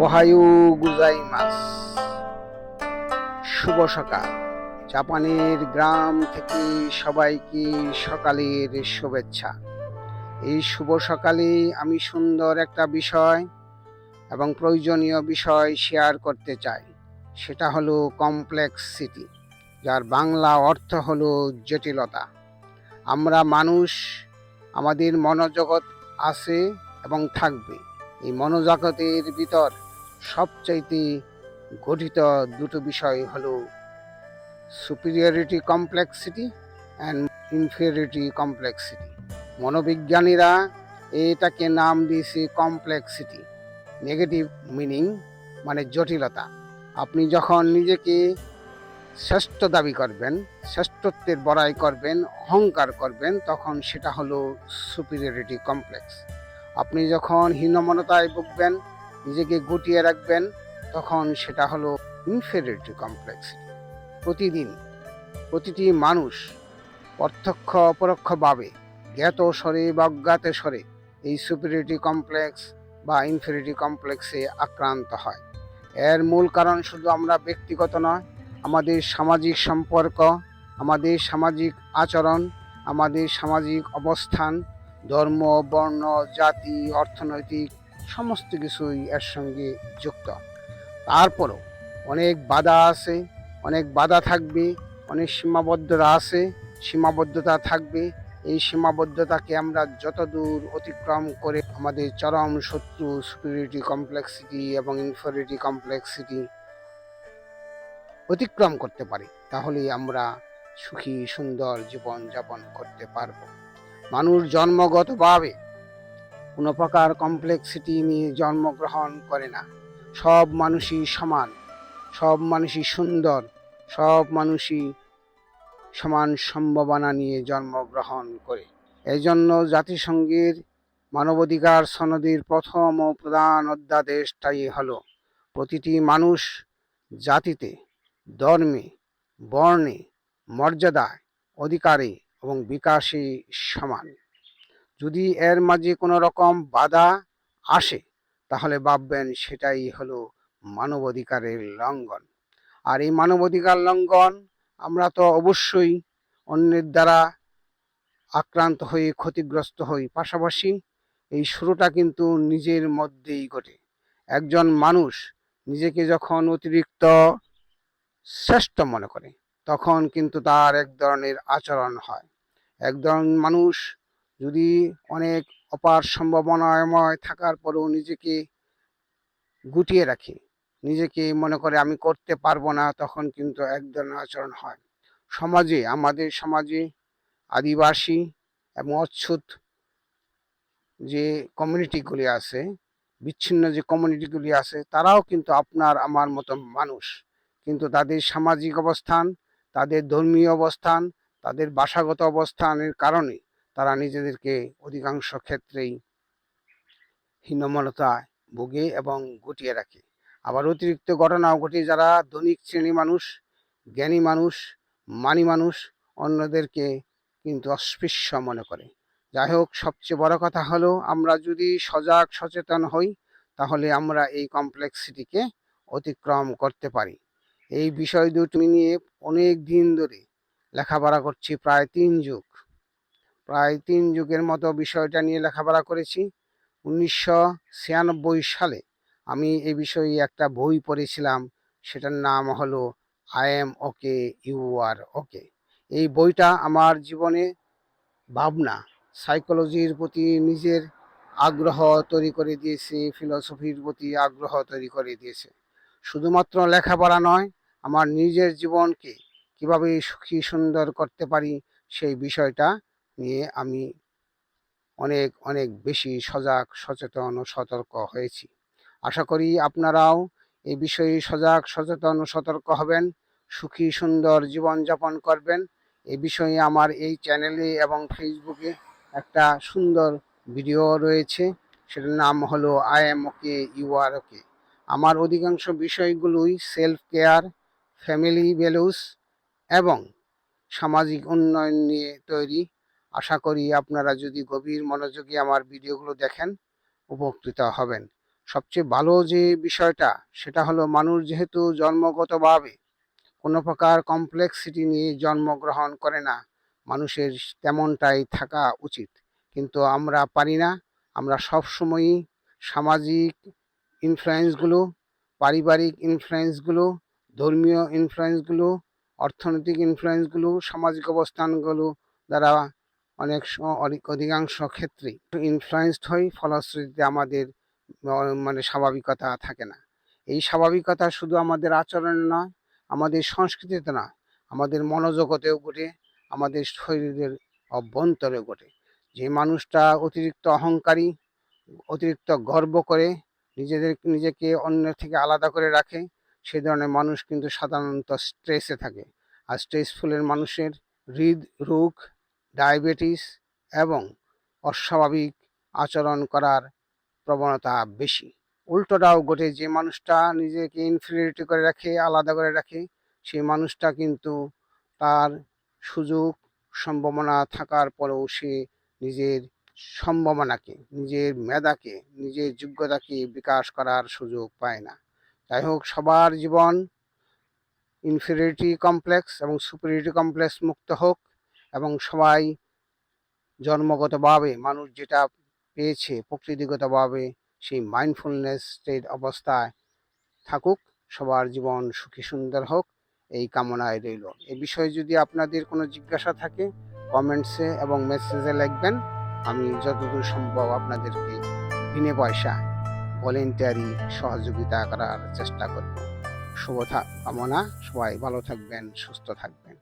ওহায়ু গুজাইমাস শুভ সকাল। জাপানের গ্রাম থেকে সবাইকে সকালের শুভেচ্ছা। এই শুভ সকালে আমি সুন্দর একটা বিষয় এবং প্রয়োজনীয় বিষয় শেয়ার করতে চাই। সেটা হলো কমপ্লেক্স সিটি, যার বাংলা অর্থ হলো জটিলতা। আমরা মানুষ, আমাদের মনোজগৎ আছে এবং থাকবে। এই মনোজগতের ভিতর সবচাইতে গঠিত দুটো বিষয় হলো superiority complexity and inferiority complexity মনোবিজ্ঞানীরা এটাকে নাম দিয়েছে কমপ্লেক্সিটি নেগেটিভ মিনিং মানে জটিলতা। আপনি যখন নিজেকে শ্রেষ্ঠ দাবি করবেন, শ্রেষ্ঠত্বের বড়াই করবেন, অহংকার করবেন, তখন সেটা হলো সুপিরিয়রিটি কমপ্লেক্স আপনি যখন হীনমনতায় ভুগবেন নিজেকে গুটিয়ে রাখবেন, তখন সেটা হলো ইনফেরিয়রিটি কমপ্লেক্স প্রতিদিন প্রতিটি মানুষ প্রত্যক্ষ অপরোক্ষভাবে জ্ঞাত স্বরে বা অজ্ঞাত স্বরে এই সুপিরিয়রিটি কমপ্লেক্স বা ইনফেরিয়রিটি কমপ্লেক্সে আক্রান্ত হয়। এর মূল কারণ শুধু আমরা ব্যক্তিগত নয়, আমাদের সামাজিক সম্পর্ক, আমাদের সামাজিক আচরণ, আমাদের সামাজিক অবস্থান, ধর্ম, বর্ণ, জাতি, অর্থনৈতিক সমস্ত কিছুই এর সঙ্গে যুক্ত। তারপরও অনেক বাধা আছে, অনেক বাধা থাকবে, অনেক সীমাবদ্ধতা আছে, সীমাবদ্ধতা থাকবে। এই সীমাবদ্ধতাকে আমরা যত দূর অতিক্রম করে আমাদের চরম শত্রু সুপিরিয়রিটি কমপ্লেক্সিটি এবং ইনফিরিয়রিটি কমপ্লেক্সিটি অতিক্রম করতে পারি, তাহলেই আমরা সুখী, সুন্দর জীবন যাপন করতে পারব। মানুষ জন্মগতভাবে কোনো প্রকার কমপ্লেক্সিটি নিয়ে জন্মগ্রহণ করে না। সব মানুষই সমান, সব মানুষই সুন্দর, সব মানুষই সমান সম্ভাবনা নিয়ে জন্মগ্রহণ করে। এই জন্য জাতিসংঘের মানবাধিকার সনদের প্রথম ও প্রধান অধ্যাদেশটাই হলো, প্রতিটি মানুষ জাতিতে, ধর্মে, বর্ণে, মর্যাদায়, অধিকারে এবং বিকাশে সমান। যদি এর মাঝে কোনো রকম বাধা আসে, তাহলে ভাববেন সেটাই হলো মানবাধিকারের লঙ্ঘন। আর এই মানবাধিকার লঙ্ঘন আমরা তো অবশ্যই অন্যের দ্বারা আক্রান্ত হয়ে ক্ষতিগ্রস্ত হই। পাশাপাশি এই শুরুটা কিন্তু নিজের মধ্যেই ঘটে। একজন মানুষ নিজেকে যখন অতিরিক্ত শ্রেষ্ঠ মনে করে, তখন কিন্তু তার এক ধরনের আচরণ হয়। একজন মানুষ যদি অনেক অপার সম্ভাবনাময় থাকার পরেও নিজেকে গুটিয়ে রাখে, নিজেকে মনে করে আমি করতে পারব না, তখন কিন্তু এক ধরনের আচরণ হয়। সমাজে, আমাদের সমাজে আদিবাসী এবং অচ্ছুত যে কমিউনিটিগুলি আছে, বিচ্ছিন্ন যে কমিউনিটিগুলি আছে, তারাও কিন্তু আপনার, আমার মতো মানুষ। কিন্তু তাদের সামাজিক অবস্থান, তাদের ধর্মীয় অবস্থান, তাদের ভাষাগত অবস্থানের কারণে তারা নিজেদেরকে অধিকাংশ ক্ষেত্রেই হীনমনতায় ভোগে এবং গুটিয়ে রাখে। আবার অতিরিক্ত ঘটনাও ঘটে যারা ধনিক শ্রেণি মানুষ, জ্ঞানী মানুষ, মানি মানুষ, অন্যদেরকে কিন্তু অস্পৃশ্য মনে করে। যাই হোক, সবচেয়ে বড় কথা হলো, আমরা যদি সজাগ, সচেতন হই, তাহলে আমরা এই কমপ্লেক্সিটিকে অতিক্রম করতে পারি। এই বিষয় দুটি নিয়ে অনেক দিন ধরে লেখাপড়া করছি, প্রায় তিন যুগ। প্রায় তিন যুগের মতো বিষয়টা নিয়ে লেখাপড়া করেছি। উনিশশো ছিয়ানব্বই সালে আমি এই বিষয়ে একটা বই পড়েছিলাম, সেটার নাম হলো I am okay, you are okay. এই বইটা আমার জীবনে ভাবনা, সাইকোলজির প্রতি নিজের আগ্রহ তৈরি করে দিয়েছে, ফিলসফির প্রতি আগ্রহ তৈরি করে দিয়েছে। শুধুমাত্র লেখাপড়া নয়, আমার নিজের জীবনকে কীভাবে সুখী সুন্দর করতে পারি সেই বিষয়টা নিয়ে আমি অনেক অনেক বেশি সজাগ, সচেতন ও সতর্ক হয়েছি। আশা করি আপনারাও এই বিষয়ে সজাগ, সচেতন ও সতর্ক হবেন, সুখী, সুন্দর জীবনযাপন করবেন। এই বিষয়ে আমার এই চ্যানেলে এবং ফেসবুকে একটা সুন্দর ভিডিও রয়েছে, সেটার নাম হলো I am okay you are okay আমার অধিকাংশ বিষয়গুলোই সেলফ কেয়ার, ফ্যামিলি ভ্যালুস এবং সামাজিক উন্নয়ন নিয়ে তৈরি। আশা করি আপনারা যদি গভীর মনোযোগী আমার ভিডিওগুলো দেখেন, উপকৃত হবেন। সবচেয়ে ভালো যে বিষয়টা, সেটা হলো মানুষ যেহেতু জন্মগতভাবে কোনো প্রকার কমপ্লেক্সিটি নিয়ে জন্মগ্রহণ করে না, মানুষের তেমনটাই থাকা উচিত। কিন্তু আমরা পারি না, আমরা সবসময়ই সামাজিক ইনফ্লুয়েন্সগুলো পারিবারিক ইনফ্লুয়েন্সগুলো ধর্মীয় ইনফ্লুয়েন্সগুলো অর্থনৈতিক ইনফ্লুয়েন্সগুলো সামাজিক অবস্থানগুলো দ্বারা অনেক অধিক- অধিকাংশ ক্ষেত্রেই ইনফ্লুয়েন্সড হই, ফলশ্রুতিতে আমাদের মানে স্বাভাবিকতা থাকে না। এই স্বাভাবিকতা শুধু আমাদের আচরণে নয়, আমাদের সংস্কৃতিতে নয় আমাদের মনোজগতেও ঘটে, আমাদের শরীরের অভ্যন্তরে ঘটে। যে মানুষটা অতিরিক্ত অহংকারী, অতিরিক্ত গর্ব করে, নিজেদের, নিজেকে অন্যের থেকে আলাদা করে রাখে, সে ধরনের মানুষ কিন্তু সাধারণত স্ট্রেসে থাকে। আর স্ট্রেসফুলের মানুষের হৃদ, রোগ ডায়াবেটিস এবং অস্বাভাবিক আচরণ করার প্রবণতা বেশি। উল্টোটাও ঘটে, যে মানুষটা নিজেকে ইনফিরিয়রিটি করে রাখে, আলাদা করে রাখে, সেই মানুষটা কিন্তু তার সুযোগ, সম্ভাবনা থাকার পরেও সে নিজের সম্ভাবনাকে, নিজের মেধাকে, নিজের যোগ্যতাকে বিকাশ করার সুযোগ পায় না। যাই হোক, সবার জীবন ইনফিরিয়রিটি কমপ্লেক্স এবং সুপিরিয়রিটি কমপ্লেক্স মুক্ত হোক। এবং সবাই জন্মগতভাবে মানুষ যেটা পেয়েছে প্রকৃতিগতভাবে সেই মাইন্ডফুলনেস স্টেট অবস্থায় থাকুক, সবার জীবন সুখী সুন্দর হোক, এই কামনায় রইল। এ বিষয়ে যদি আপনাদের কোনো জিজ্ঞাসা থাকে কমেন্টসে এবং মেসেজে লিখবেন, আমি যতদূর সম্ভব আপনাদেরকে বিনে পয়সা ভলেন্টিয়ারি সহযোগিতা করার চেষ্টা করব। শুভ কামনা, সবাই ভালো থাকবেন, সুস্থ থাকবেন।